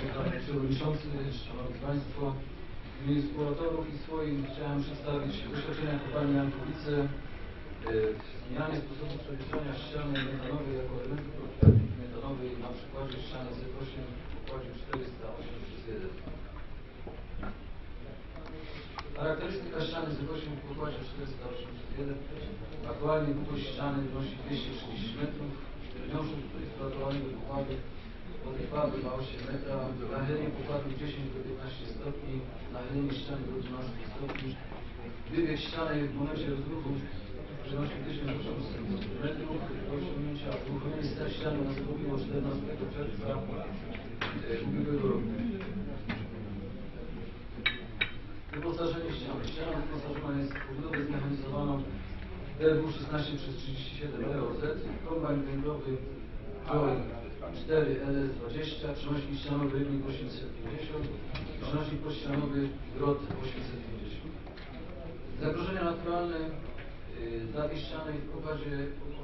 Panie Przewodniczący, Szanowni Państwo, w imieniu współautorów i swoim chciałem przedstawić doświadczenia kopalni Jankowice e, w zmianie sposobu przewieszania ściany metanowej jako elementu profilaktyki metanowej na przykładzie ściany Z8 w układzie 408 przez 1. Charakterystyka ściany Z8 w pokładzie 408 przez 1. Aktualnie długość ściany wynosi 230 metrów. Wiąże eksploatowanego pokładu od pokładu ma 8 metra, nachylenie pokładu 10 do 15 stopni, nachylenie ściany do 12 stopni. Wybieg ściany w momencie rozruchu wynosi 1800 metrów. Osiągnięcia uruchomienie stać ściany nastąpiło 14 czerwca ubiegłego roku. Wyposażenie ściany. Ściana wyposażona jest w pobudowę zmechanizowaną DW 16 przez 37 LOZ, kombajn węglowy Joy 4 LS20, przenośnik ścianowy rybnik 850, przenośnik pościanowy Grot 850. Zagrożenia naturalne dla tej ściany w pokładzie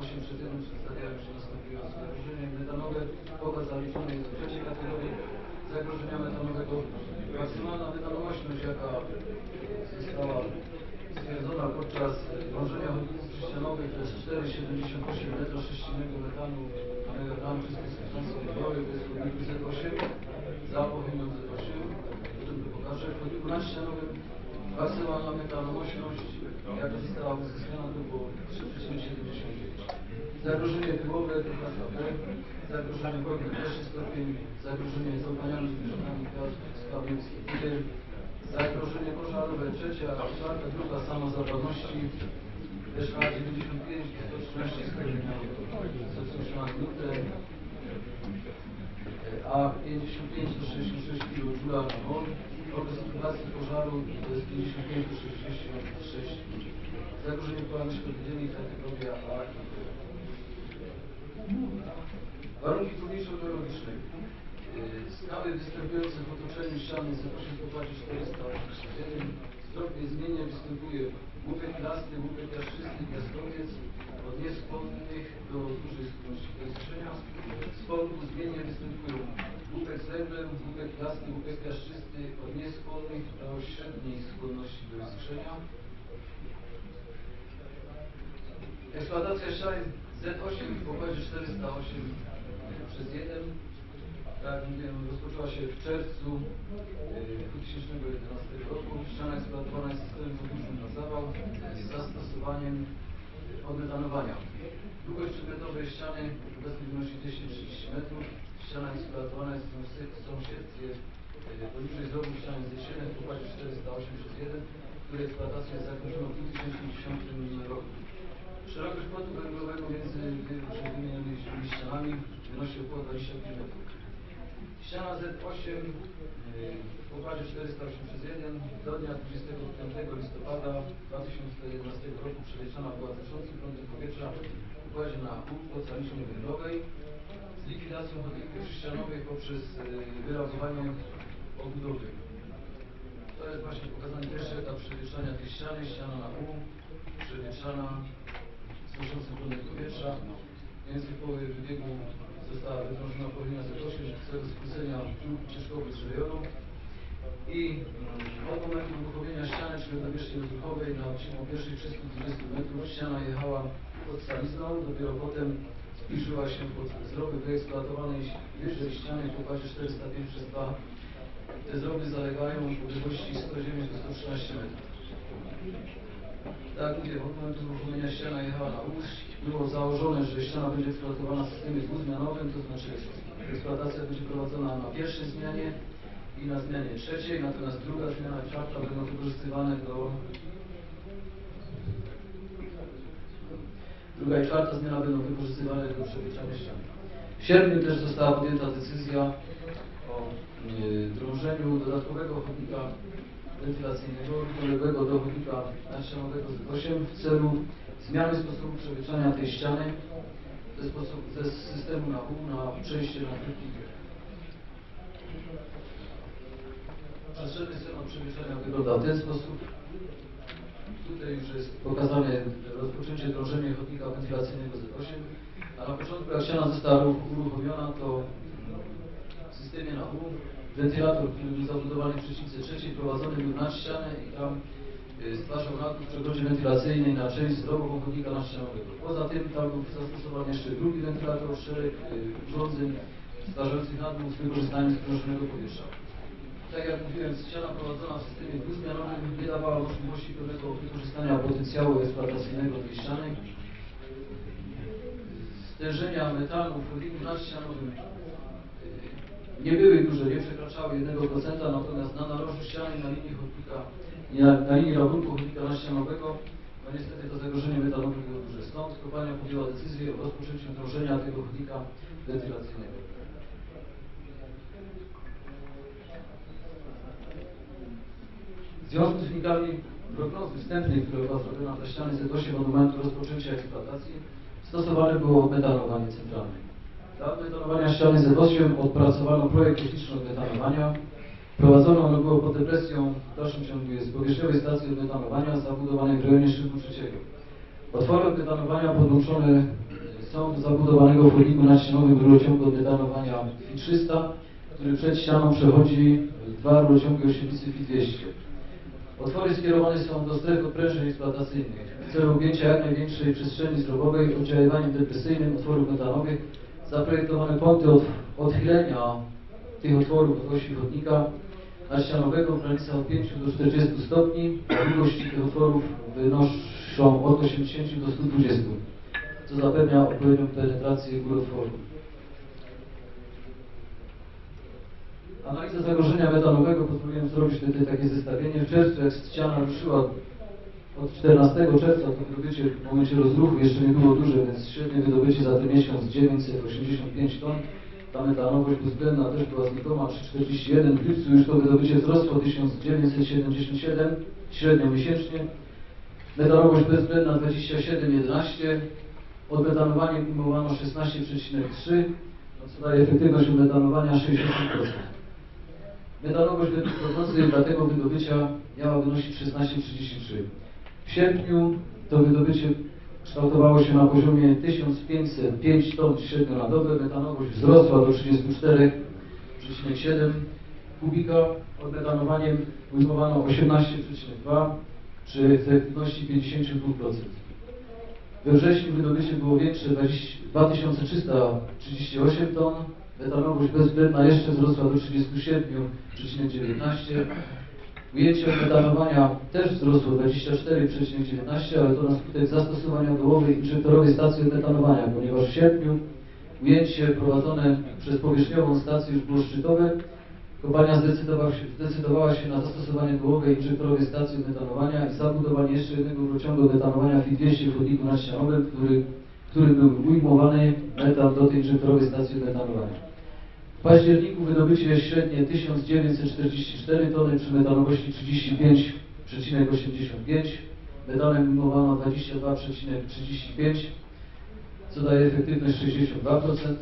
8 przez 1 przedstawiają się następująco. Zagrożenie metanowe, pokład zaliczony jest do trzeciej kategorii zagrożenia metanowego. Maksymalna metanowośność, jaka została stwierdzona podczas dążenia chodników przyścianowych to jest 4,78 metra sześciennego metanu na megatanu wszystkich substancji węglowych, to jest w chodniku Z8, za powinną Z8, potem to pokażę. W chodniku nadścianowym maksymalna metanowośność, jaka została uzyskana, to było 3,79. Zagrożenie tyłowe to B, zagrożenie wojny pierwszy stopień, zagrożenie załamaniami zwierzętami gaz lider, zagrożenie pożarowe trzecia, czwarta grupa samozapadności, SH 95 113 stopni na minutę, a 55 do 66 kJ na mol. Okres inkubacji pożaru to jest 55 do 66 Zagrożenie połamy szkodliwymi kategoria A. Warunki górniczo-geologiczne. Yy, Skały występujące w otoczeniu ściany Z8 w pokładzie 481. Strop niezmiennie występuje łupek plasty, łupek jaszczysty, piaskowiec od nieskłonnych do dużej do iskrzenia. Z polku zmiennie występują łupek z węglem, łupek plasty, łupek jaszczysty od nieskłonnych do średniej skłonności do iskrzenia. Eksploatacja ściany Z8 w pokładzie 408 przez 1, tak jak rozpoczęła się w czerwcu e, 2011 roku. Ściana jest systemem podłużnym na zawał z zastosowaniem odmetanowania. Długość przedmiotowej ściany obecnie wynosi 230 metrów. Ściana eksploatowana jest w sąsied- sąsiedztwie e, poniżej zrobił ściany Z7 w pokładzie 408 przez 1, której eksploatacja jest zakończona w 2010 roku. Szerokość płotu węglowego między wymienionymi ścianami wynosi około 25 metrów. Ściana Z8 yy, w pokładzie 408 przez 1 do dnia 25 listopada 2011 roku przewieszana była znoszącym prądem powietrza w układzie na pół ocalicznej węglowej z likwidacją chodników przyścianowych poprzez yy, wyrabowanie obudowy. To jest właśnie pokazany pierwszy etap przewieszania tej ściany, ściana na pół, przewieszana znoszącym prądem powietrza. W połowie wybiegu została wydrążona powinna Z8 w celu skrócenia ciężkowych z rejonu i mm, od momentu uruchomienia ściany, nawierzchni rozruchowej na odcinku pierwszych 320 metrów ściana jechała pod stalizną, dopiero potem zbliżyła się pod zdrowy wyeksploatowanej wyżej ściany w pokładzie 405 przez 2. Te zdrowy zalegają w długości 109 do 113 metrów. Tak mówię, od momentu uruchomienia ściana jechała na łódź. Było założone, że ściana będzie eksploatowana w systemie dwuzmianowym, to znaczy eksploatacja będzie prowadzona na pierwszej zmianie i na zmianie trzeciej, natomiast druga zmiana i czwarta będą wykorzystywane do druga i czwarta zmiana będą wykorzystywane do przewieszania ścian. W sierpniu też została podjęta decyzja o yy, drążeniu dodatkowego chodnika wentylacyjnego równoległego do chodnika nadścianowego Z8 w celu zmiany sposobu przewieszania tej ściany ze, sposób, ze systemu na U na przejście na tryb Przestrzenny schemat przewieszania wygląda w ten sposób. Tutaj już jest pokazane rozpoczęcie drążenia chodnika wentylacyjnego Z8, a na początku jak ściana została uruchomiona, to w systemie na U wentylator, który był zabudowany w przecznicy trzeciej, prowadzony był nad ścianę i tam y, stwarzał napój w przegrodzie wentylacyjnej na część zdrową chodnika naścianowego. Poza tym tam był zastosowany jeszcze drugi wentylator, szereg y, urządzeń stwarzających nadmuch z wykorzystaniem sprężonego powietrza. Tak jak mówiłem, ściana prowadzona w systemie dwuzmianowym nie dawała możliwości pełnego wykorzystania potencjału eksploatacyjnego tej ściany. Stężenia metalu w chodniku nadścianowym y, nie były duże, nie przekraczały 1%, natomiast na narożu ściany na linii chodnika, na, na linii rabunku chodnika naścianowego, no niestety to zagrożenie metalowe było duże. Stąd kopalnia podjęła decyzję o rozpoczęciu drążenia tego chodnika wentylacyjnego. W związku z wynikami prognozy wstępnej, która była zrobiona dla ściany Z8 od momentu rozpoczęcia eksploatacji, stosowane było metanowanie centralne. Dla metanowania ściany Z8 odpracowano projekt techniczny metanowania. Prowadzone ono było pod depresją w dalszym ciągu jest powierzchniowej stacji odmetanowania zabudowanej w rejonie szczytu trzeciego. Otwory odmetanowania podłączone są do zabudowanego chodniku naścianowym rurociągu odmetanowania FI300, który przed ścianą przechodzi dwa rurociągi o średnicy FI200. Otwory skierowane są do stref odprężeń eksploatacyjnych w celu objęcia jak największej przestrzeni zdrowowej oddziaływaniem depresyjnym otworów metanowych. Zaprojektowane punkty od, odchylenia tych otworów od osi chodnika naścianowego w granicach od 5 do 40 stopni, a długości tych otworów wynoszą od 80 do 120, co zapewnia odpowiednią penetrację góry otworu. Analiza zagrożenia metanowego, pozwoliłem zrobić tutaj takie zestawienie. W czerwcu, jak ściana ruszyła od 14 czerwca, to wydobycie w momencie rozruchu jeszcze nie było duże, więc średnie wydobycie za ten miesiąc 985 ton. Ta metanowość bezwzględna też była znikoma 341. W lipcu już to wydobycie wzrosło 1977 średnio miesięcznie. Metanowość bezwzględna 27,11. Odmetanowanie ujmowano 16,3, no co daje efektywność odmetanowania 60%. Metanowość według dla tego wydobycia miała wynosić 16,33. W sierpniu to wydobycie kształtowało się na poziomie 1505 ton średnio na dobę. Metanowość wzrosła do 34,7 kubika. Odmetanowaniem ujmowano 18,2 przy efektywności 52%. We wrześniu wydobycie było większe 20 2338 ton. Metanowość bezwzględna jeszcze wzrosła do 37,19. Ujęcie metanowania też wzrosło 24,19, ale to na skutek zastosowania dołowej inżektorowej stacji metanowania, ponieważ w sierpniu ujęcie prowadzone przez powierzchniową stację już było szczytowe. Kopalnia zdecydowała się, zdecydowała się na zastosowanie dołowej inżektorowej stacji metanowania i zabudowanie jeszcze jednego rurociągu metanowania FI200 w chodniku naścianowym, który, który był ujmowany metan do tej inżektorowej stacji metanowania. Październiku wydobycie średnie 1944 tony przy metanowości 35,85. Metanem ujmowano 22,35, co daje efektywność 62%.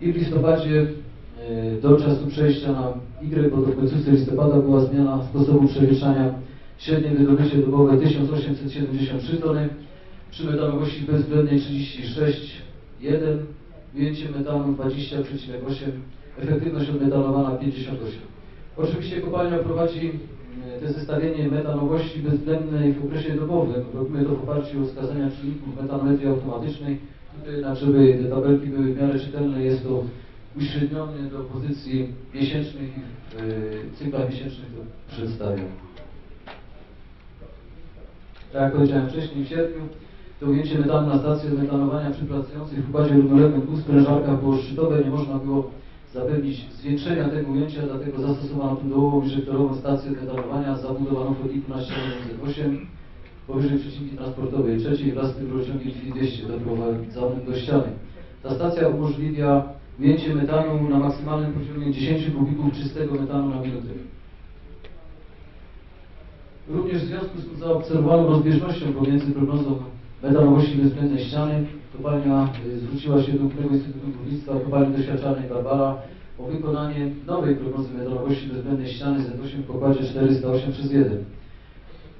I w listopadzie e, do czasu przejścia na Y, bo do końcówce listopada była zmiana sposobu przewieszania. Średnie wydobycie dobowe 1873 tony, przy metanowości bezwzględnej 36,1, ujęcie metanu 20,8, efektywność odmetanowana 58. Oczywiście kopalnia prowadzi e, te zestawienie metanowości bezwzględnej w okresie dobowym. Robimy to w oparciu o wskazania czynników metanometrii automatycznej. Tutaj jednak, żeby te tabelki były w miarę czytelne, jest to uśrednione do pozycji miesięcznych i w e, cyklach miesięcznych to. Tak jak powiedziałem wcześniej, w sierpniu to ujęcie metanu na stację metanowania przy pracujących w układzie równoległym dwóch sprężarkach było szczytowe, nie można było zapewnić zwiększenia tego ujęcia, dlatego zastosowano tu dołową inżektorową stację metanowania zabudowaną w chodniku na ścianie Z8 powyżej przecinki transportowej trzeciej wraz z tym rurociągiem 200 doprowadzonym do ściany. Ta stacja umożliwia ujęcie metanu na maksymalnym poziomie 10 kubików czystego metanu na minutę. Również w związku z zaobserwowaną rozbieżnością pomiędzy prognozą metanowości bezwzględnej ściany, kopalnia y, zwróciła się do Krajowego Instytutu Górnictwa Kopalni Doświadczalnej Barbara o wykonanie nowej prognozy metanowości bezwzględnej ściany Z8 w pokładzie 408 przez 1.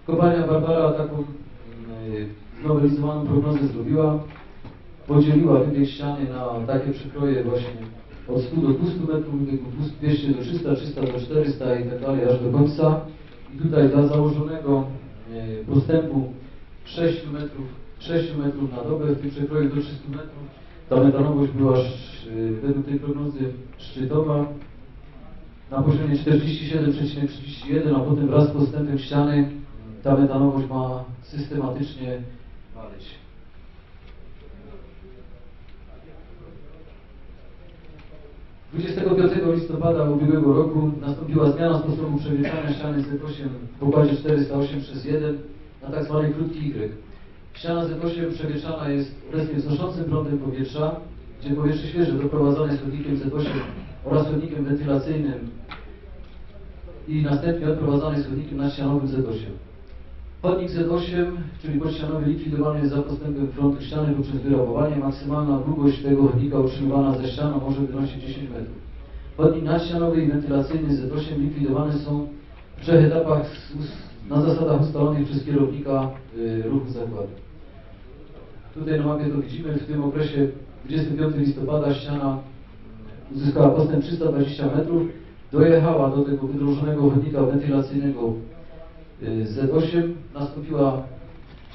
Kopalnia Barbara taką y, znowelizowaną prognozę zrobiła, podzieliła wybieg ściany na takie przykroje właśnie od 100 do 200 metrów biegu, 200 do 300, 300 do 400 i tak dalej aż do końca. I tutaj dla założonego e, postępu 6 metrów, 6 metrów na dobę, w tym przekroju do 300 metrów, ta metanowość była e, według tej prognozy szczytowa na poziomie 47,31, a potem wraz z postępem ściany ta metanowość ma systematycznie maleć. Z 25 listopada ubiegłego roku nastąpiła zmiana sposobu przewietrzania ściany Z8 w pokładzie 408 przez 1 na tak zwany krótki Y. Ściana Z8 przewietrzana jest obecnie wznoszącym prądem powietrza, gdzie powietrze świeże doprowadzane jest chodnikiem Z8 oraz chodnikiem wentylacyjnym i następnie odprowadzany jest chodnikiem nadścianowym Z8. Chodnik Z8, czyli podścianowy likwidowany jest za postępem frontu ściany poprzez wyrabowanie. Maksymalna długość tego chodnika utrzymywana ze ścianą może wynosić 10 metrów. Chodnik nadścianowy i wentylacyjny Z8 likwidowane są w trzech etapach z- z- na zasadach ustalonych przez kierownika y, ruchu zakładu. Tutaj na mapie to widzimy, w tym okresie 25 listopada ściana uzyskała postęp 320 metrów, dojechała do tego wydrożonego chodnika wentylacyjnego y, Z8, nastąpiła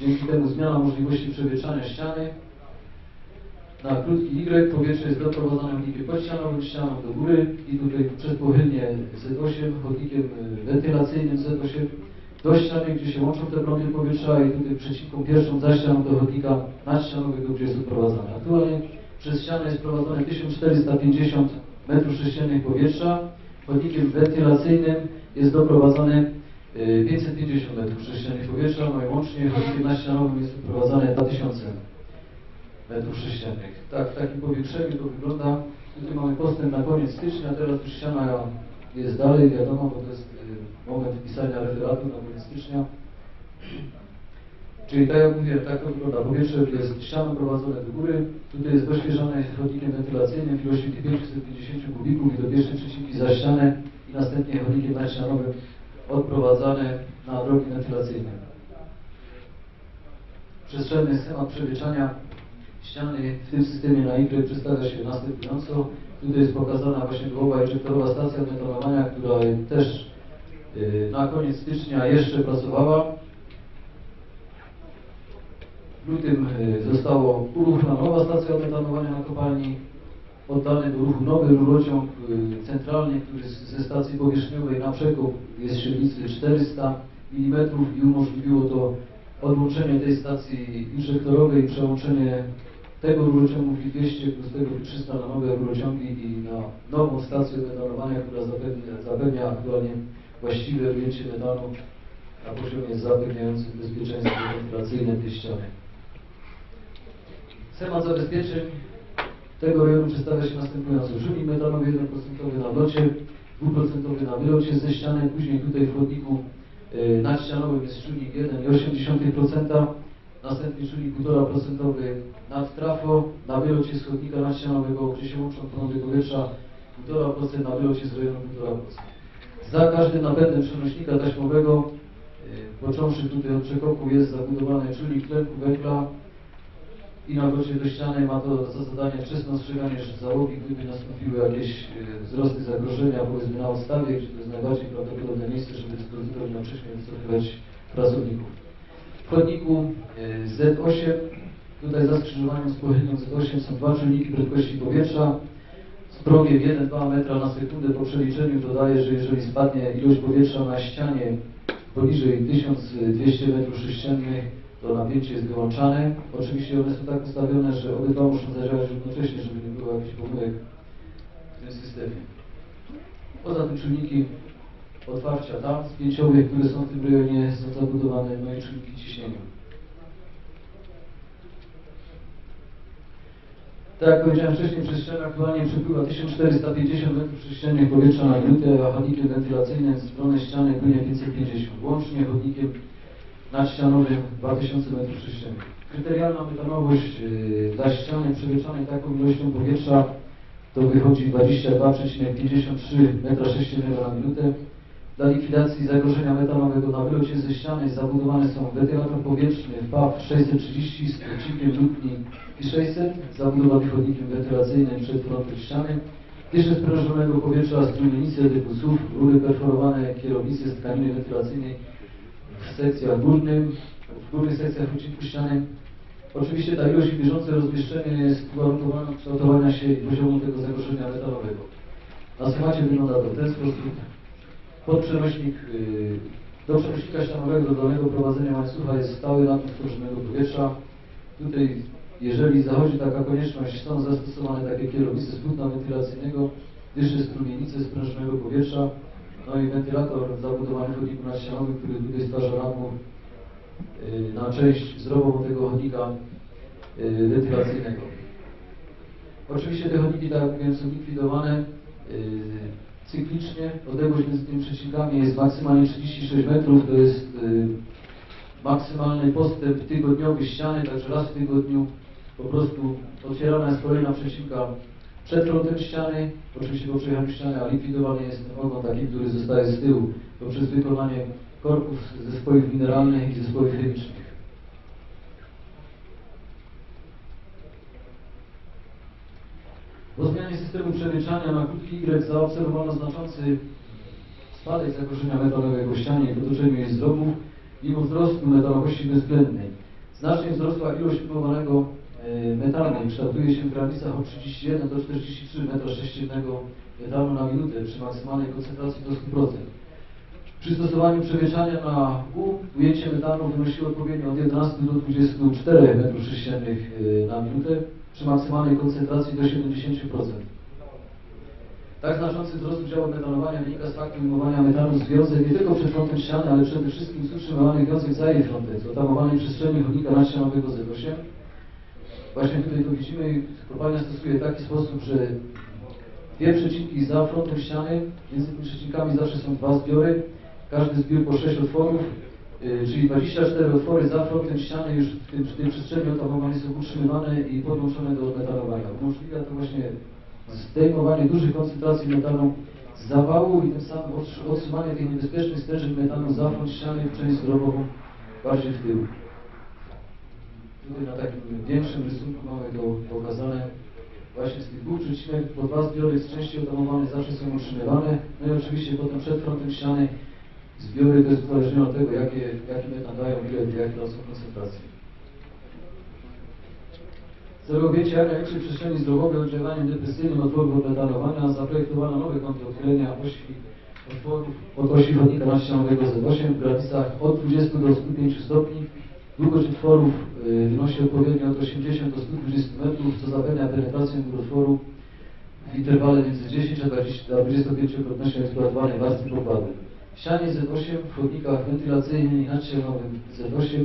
dzięki temu zmiana możliwości przewietrzania ściany. Na krótki Y powietrze jest doprowadzane chodnikiem podścianowym, ścianą do góry i tutaj przez pochylnie Z8, chodnikiem y, wentylacyjnym Z8 do ściany, gdzie się łączą te prądy powietrza i tutaj przeciwką pierwszą za ścianą do chodnika nadścianowego, gdzie jest odprowadzane. Aktualnie przez ścianę jest prowadzone 1450 m3 powietrza, chodnikiem wentylacyjnym jest doprowadzane y, 550 m3 powietrza, no i łącznie chodnikiem nadścianowym jest odprowadzane 2000 metrów sześciennych. Tak, w takim powiększeniu to wygląda. Tutaj mamy postęp na koniec stycznia, teraz już ściana jest dalej, wiadomo, bo to jest y, moment wpisania referatu na koniec stycznia. Czyli tak jak mówiłem, tak to wygląda. Powietrze jest ścianą prowadzone do góry. Tutaj jest doświeżane chodnikiem wentylacyjnym w ilości 550 kubików i do pierwszej przecinki za ścianę i następnie chodnikiem nadścianowym odprowadzane na drogi wentylacyjne. Przestrzenny schemat przewieczania ściany w tym systemie na Y przedstawia się następująco. Tutaj jest pokazana właśnie głowa injektorowa stacja metonowania, która też y, na koniec stycznia jeszcze pracowała. W lutym y, zostało uruchomiona nowa stacja metanowania na kopalni. Oddany do ruchu nowy rurociąg y, centralny, który ze stacji powierzchniowej na przekop jest średnicy 400 mm i umożliwiło to odłączenie tej stacji injektorowej i przełączenie tego rurociągu Fi-200 plus tego Fi-300 na nowe rurociągi i na nową stację metanowania, która zapewnia, zapewnia aktualnie właściwe ujęcie metanu na poziomie zapewniającym bezpieczeństwo wentylacyjne tej ściany. Schemat zabezpieczeń tego rejonu przedstawia się następująco. Żywnik metanowy 1% na wlocie, 2% na wylocie ze ściany, później tutaj w chodniku y, nadścianowym jest czujnik 1,8%, następnie czujnik 1,5% nad trafo, na wylocie z chodnika nadścianowego, gdzie się łączą prądy powietrza, 1,5% na wylocie z rejonu 1,5%. Za każdym napędem przenośnika taśmowego, y, począwszy tutaj od przekopu, jest zabudowany czujnik tlenku węgla, i na wrocie do ściany ma to za zadanie wczesne ostrzeganie załogi, gdyby nastąpiły jakieś e, wzrosty zagrożenia, powiedzmy na odstawie, gdzie to jest najbardziej prawdopodobne miejsce, żeby miał wcześniej wycofywać pracowników. Chodniku e, Z8, tutaj za skrzyżowaniem z pochylnią Z8 są dwa czujniki prędkości powietrza z progiem 1-2 metra na sekundę. Po przeliczeniu dodaje, że jeżeli spadnie ilość powietrza na ścianie poniżej 1200 m3, to napięcie jest wyłączane. Oczywiście one są tak ustawione, że obydwa muszą zadziałać równocześnie, żeby nie było jakichś pomyłek w tym systemie. Poza tym czujniki otwarcia tam spięciowe, które są w tym rejonie, są zabudowane, no i czujniki ciśnienia. Tak jak powiedziałem wcześniej, przez ścianę aktualnie przepływa 1450 m3 powietrza na minutę, a chodnikiem wentylacyjnym z strony ściany płynie 550. Łącznie chodnikiem nadścianowym 2000 m3. Kryterialna metanowość yy, dla ściany przewieczanej taką ilością powietrza to wychodzi 22,53 m3 na minutę. Dla likwidacji zagrożenia metanowego na wylocie ze ściany zabudowane są wentylator powietrzny PAW 630 z odcinkiem lutni i 600, zabudowany chodnikiem wentylacyjnym przed frontem ściany Dysze sprężonego powietrza, strumienice typu SUV, rury perforowane, kierownice z tkaniny wentylacyjnej w sekcjach górnym, w górnych sekcjach ucinku ściany. Oczywiście ta ilość i bieżące rozmieszczenie jest uwarunkowane kształtowania się i poziomu tego zagrożenia metalowego. Na schemacie wygląda to w ten sposób. Podprzenośnik yy, do przenośnika ścianowego do dolnego prowadzenia łańcucha jest stały napływ sprężonego powietrza. Tutaj, jeżeli zachodzi taka konieczność, są zastosowane takie kierownice z płótna wentylacyjnego, dysze strumienice sprężonego powietrza, no i wentylator zabudowany w chodniku nadścianowym, który tutaj stwarza napór yy, na część zdrową tego chodnika yy, wentylacyjnego. Oczywiście te chodniki, tak jak mówiłem, są likwidowane cyklicznie. Odległość między tymi przecinkami jest maksymalnie 36 metrów, to jest yy, maksymalny postęp tygodniowy ściany, także raz w tygodniu po prostu otwierana jest kolejna przecinka przed frontem ściany, oczywiście po przejechaniu ściany, a likwidowany jest ogon taki, który zostaje z tyłu poprzez wykonanie korków zespołów mineralnych i zespołów chemicznych. Po zmianie systemu przemieszczania na krótki Y zaobserwowano znaczący spadek zagrożenia metalowego ścianie w otoczeniu jej zdrobów mimo wzrostu metalowości bezwzględnej. Znacznie wzrosła ilość pływowanego e, metalu i kształtuje się w granicach od 31 do 43 m3 metalu na minutę przy maksymalnej koncentracji do 100%. Przy stosowaniu przemieszczania na U ujęcie metanu wynosiło odpowiednio od 11 do 24 m3 e, na minutę przy maksymalnej koncentracji do 70%. Tak znaczący wzrost udziału metanowania wynika z faktu ujmowania metanu z wiązek nie tylko przed frontem ściany, ale przede wszystkim z utrzymywanych wiązek za jej frontem, z otamowanej przestrzeni chodnika nadścianowego Z8. Właśnie tutaj to widzimy, kopalnia stosuje taki sposób, że dwie przecinki za frontem ściany, między tymi przecinkami zawsze są dwa zbiory, każdy zbiór po 6 otworów, czyli 24 otwory za frontem ściany już w, tym, w tej przestrzeni otamowanej są utrzymywane i podłączone do metanowania. Umożliwia to właśnie zdejmowanie dużych koncentracji metanu z zawału i tym samym otrzy- otrzymanie tych niebezpiecznych stężeń metanu za front ściany w część zdrową bardziej w tył. Tutaj na takim większym rysunku mamy to pokazane właśnie z tych dwóch przecinek po dwa zbiory z części otamowane zawsze są utrzymywane. No i oczywiście potem przed frontem ściany zbiory to jest uzależnione od tego, jakie, jaki metan dają, ile, jakie są koncentracje. Celu objęcia jak największej przestrzeni zdrowowej oddziaływaniem depresyjnym otworów odmetanowania zaprojektowano nowe kąty odchylenia osi od osi chodnika nadścianowego Z8 w granicach od 20 do 105 stopni. Długość otworów y, wynosi odpowiednio od 80 do 120 metrów, co zapewnia penetrację otworu w interwale między 10 a 20 a 25-krotnością eksploatowanej warstwy pokładu. W ścianie Z8 w chodnikach wentylacyjnym i nadścianowym Z8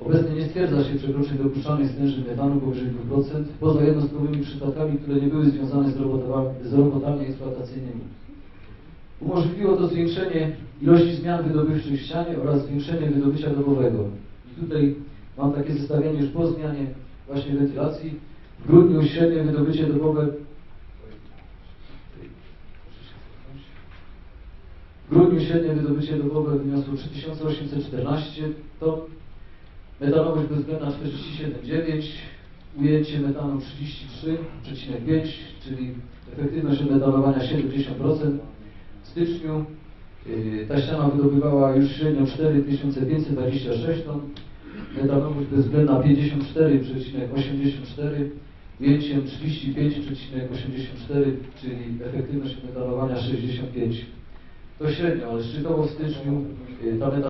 Obecnie nie stwierdza się przekroczeń dopuszczalnych stężeń metanu powyżej 2%, poza jednostkowymi przypadkami, które nie były związane z, robotami, z eksploatacyjnymi. Umożliwiło to zwiększenie ilości zmian wydobywczych w ścianie oraz zwiększenie wydobycia dobowego. I tutaj mam takie zestawienie już po zmianie właśnie wentylacji. W grudniu średnie wydobycie dobowe w grudniu średnie wydobycie dobowe wyniosło 3814 ton, metanowość bezwzględna 47,9, ujęcie metanu 33,5, czyli efektywność metanowania 70%. W styczniu yy, ta ściana wydobywała już średnio 4526 ton, metanowość bezwzględna 54,84, ujęciem 35,84, czyli efektywność metanowania 65. To średnio, ale szczytowo w styczniu yy, ta